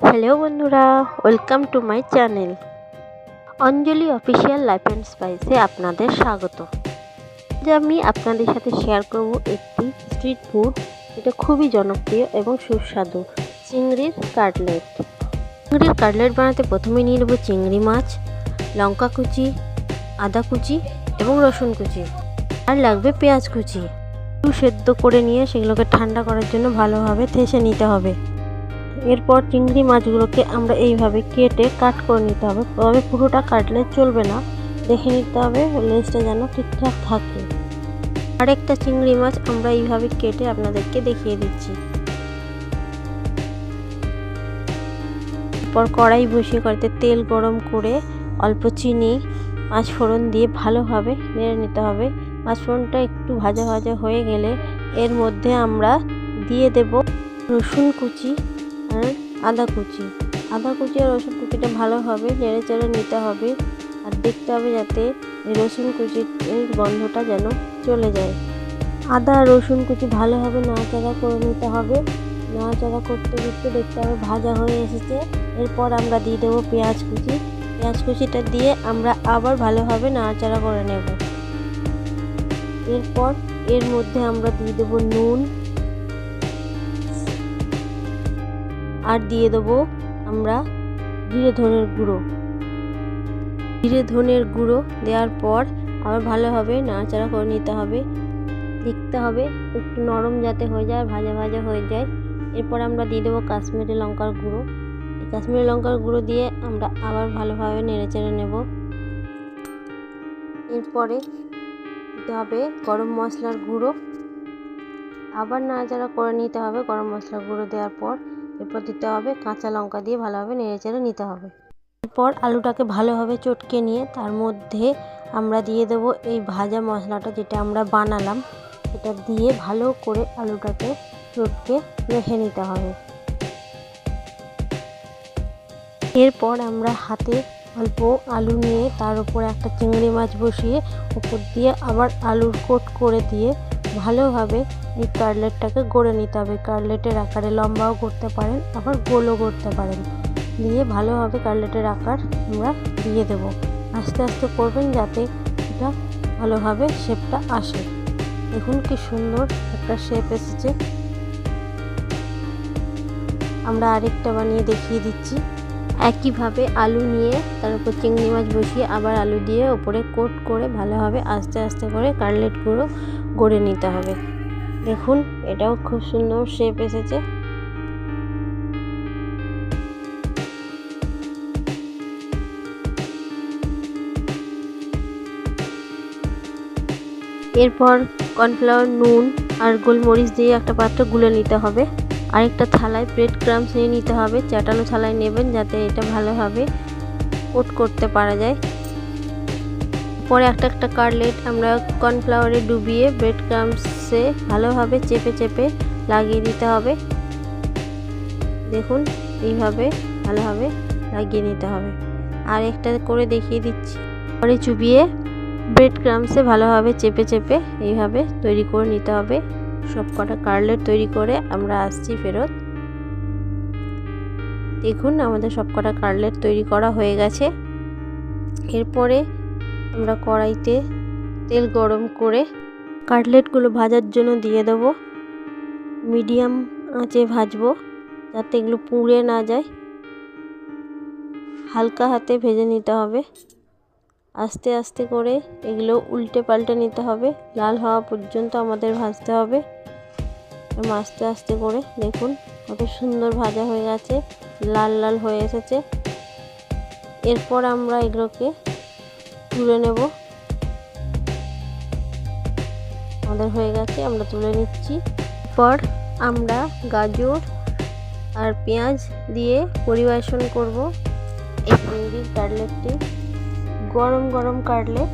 Hello বন্ধুরা welcome to my channel Anjali official life and স্পাইসে আপনাদের স্বাগত। আজ আমি আপনাদের সাথে শেয়ার করব একটি স্ট্রিট ফুড এটা খুবই জনপ্রিয় এবং সুস্বাদু, চিংড়ির কাটলেট। চিংড়ির কাটলেট বানাতে প্রথমে নিয়ে নেব চিংড়ি মাছ, লঙ্কা কুচি, আদা কুচি এবং রসুন কুচি। আর লাগবে পেঁয়াজ কুচি। একটু সেদ্ধ করে নিয়ে সেগুলোকে ঠান্ডা করার জন্য ভালোভাবে থেসে নিতে হবে। এরপর চিংড়ি মাছগুলোকে আমরা এইভাবে কেটে কাট করে নিতে হবে। তবে পুরোটা কাটলে চলবে না। দেখে নিতে হবে লেজটা যেন ঠিকঠাক থাকে। আরেকটা চিংড়ি মাছ আমরা এইভাবে কেটে আপনাদেরকে দেখিয়ে দিচ্ছি। এরপর কড়াই বসিয়ে কড়াইতে তেল গরম করে অল্প চিনি মাছ ফোড়ন দিয়ে ভালোভাবে নেড়ে নিতে হবে। মাছ ফোড়নটা একটু ভাজা ভাজা হয়ে গেলে এর মধ্যে আমরা দিয়ে দেব রসুন কুচি। আর আদা কুচি। আদা কুচি আর রসুন কুচিটা ভালোভাবে নেড়ে চেড়ে নিতে হবে আর দেখতে হবে যাতে রসুন কুচির গন্ধটা যেন চলে যায়। আদা রসুন কুচি ভালোভাবে নাড়াচাড়া করে নিতে হবে। নাড়াচাড়া করতে করতে দেখতে হবে ভাজা হয়ে এসেছে। এরপর আমরা দিয়ে দেবো পেঁয়াজ কুচি। পেঁয়াজ কুচিটা দিয়ে আমরা আবার ভালোভাবে নাড়াচাড়া করে নেব। এরপর এর মধ্যে আমরা দিয়ে দেবো নুন আর দিয়ে দেবো আমরা জিরে ধনের গুঁড়ো। জিরে ধনের গুঁড়ো দেওয়ার পর আবার ভালোভাবে নাড়াচাড়া করে নিতে হবে। দেখতে হবে একটু নরম যাতে হয়ে যায়, ভাজা ভাজা হয়ে যায়। এরপর আমরা দিয়ে দেবো কাশ্মীরি লঙ্কার গুঁড়ো। এই কাশ্মীরি লঙ্কার গুঁড়ো দিয়ে আমরা আবার ভালোভাবে নেড়ে চেড়ে নেব। এরপরে দিতে হবে গরম মশলার গুঁড়ো। আবার নাড়াচাড়া করে নিতে হবে গরম মশলার গুঁড়ো দেওয়ার পর। এরপর দিতে হবে কাঁচা লঙ্কা দিয়ে ভালোভাবে নেড়ে চেড়ে নিতে হবে। এরপর আলুটাকে ভালোভাবে চটকে নিয়ে তার মধ্যে আমরা দিয়ে দেব এই ভাজা মশলাটা যেটা আমরা বানালাম। সেটা দিয়ে ভালো করে আলুটাকে চটকে রেখে নিতে হবে। এরপর আমরা হাতে অল্প আলু নিয়ে তার উপর একটা চিংড়ি মাছ বসিয়ে উপর দিয়ে আবার আলুর কোট করে দিয়ে ভালোভাবে এই কাটলেটটাকে গড়ে নিতে হবে। কাটলেটের আকারে লম্বাও করতে পারেন, আবার গোলও করতে পারেন। দিয়ে ভালোভাবে কাটলেটের আকার আমরা দিয়ে দেব। আস্তে আস্তে করবেন যাতে এটা ভালোভাবে শেপটা আসে। দেখুন কি সুন্দর একটা শেপ এসেছে। আমরা আরেকটা বানিয়ে দেখিয়ে দিচ্ছি। একইভাবে আলু নিয়ে তার উপর চিংড়ি মাছ বসিয়ে আবার আলু দিয়ে ওপরে কোট করে ভালোভাবে আস্তে আস্তে করে কাটলেটগুলো গড়ে নিতে হবে। দেখুন, এটাও খুব সুন্দর শেপ এসেছে। এরপর কর্নফ্লাওয়ার নুন আর গোলমরিচ দিয়ে একটা পাত্র গুলে নিতে হবে। আরেকটা থালায় ব্রেড ক্রামস নিয়ে নিতে হবে। চাটানো থালায় নেবেন যাতে এটা ভালোভাবে কোট করতে পারা যায়। পরে একটা একটা কাটলেট আমরা কর্নফ্লাওয়ারে ডুবিয়ে ব্রেড ক্রামসে ভালোভাবে চেপে চেপে লাগিয়ে দিতে হবে। দেখুন, এইভাবে ভালোভাবে লাগিয়ে নিতে হবে। আর একটা করে দেখিয়ে দিচ্ছি। পরে চুবিয়ে ব্রেড ক্রামসে ভালোভাবে চেপে চেপে এইভাবে তৈরি করে নিতে হবে। সব কটা কাটলেট তৈরি করে আমরা আসছি ফেরত। দেখুন, আমাদের সব কটা কাটলেট তৈরি করা হয়ে গেছে। এরপরে আমরা কড়াইতে তেল গরম করে কাটলেটগুলো ভাজার জন্য দিয়ে দেব। মিডিয়াম আঁচে ভাজবো যাতে এগুলো পুড়ে না যায়। হালকা হাতে ভেজে নিতে হবে। আস্তে আস্তে করে এগুলো উল্টে পাল্টে নিতে হবে। লাল হওয়া পর্যন্ত আমাদের ভাজতে হবে। আস্তে আস্তে করে দেখুন কত সুন্দর ভাজা হয়ে গেছে, লাল লাল হয়ে এসেছে। এরপর আমরা এগুলোকে তুলে নেব। আমাদের হয়ে গেছে, আমরা তুলে নিচ্ছি। পর আমরা গাজর আর পেঁয়াজ দিয়ে পরিবেশন করব। এই চিংড়ির কাটলেটটি, গরম গরম কাটলেট।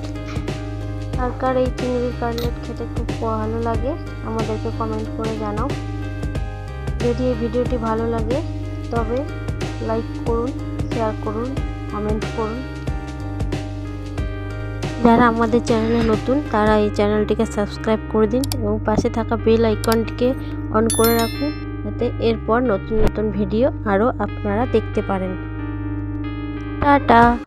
কার এই চিংড়ির কাটলেট খেতে খুব ভালো লাগে, আমাদেরকে কমেন্ট করে জানাও। যদি এই ভিডিওটি ভালো লাগে, তবে লাইক করুন শেয়ার করুন কমেন্ট করুন। যারা আমাদের চ্যানেলে নতুন, তারা এই চ্যানেলটিকে সাবস্ক্রাইব করে দিন এবং পাশে থাকা বেল আইকনটিকে অন করে রাখুন যাতে এরপর নতুন নতুন ভিডিও আরও আপনারা দেখতে পারেন। টাটা!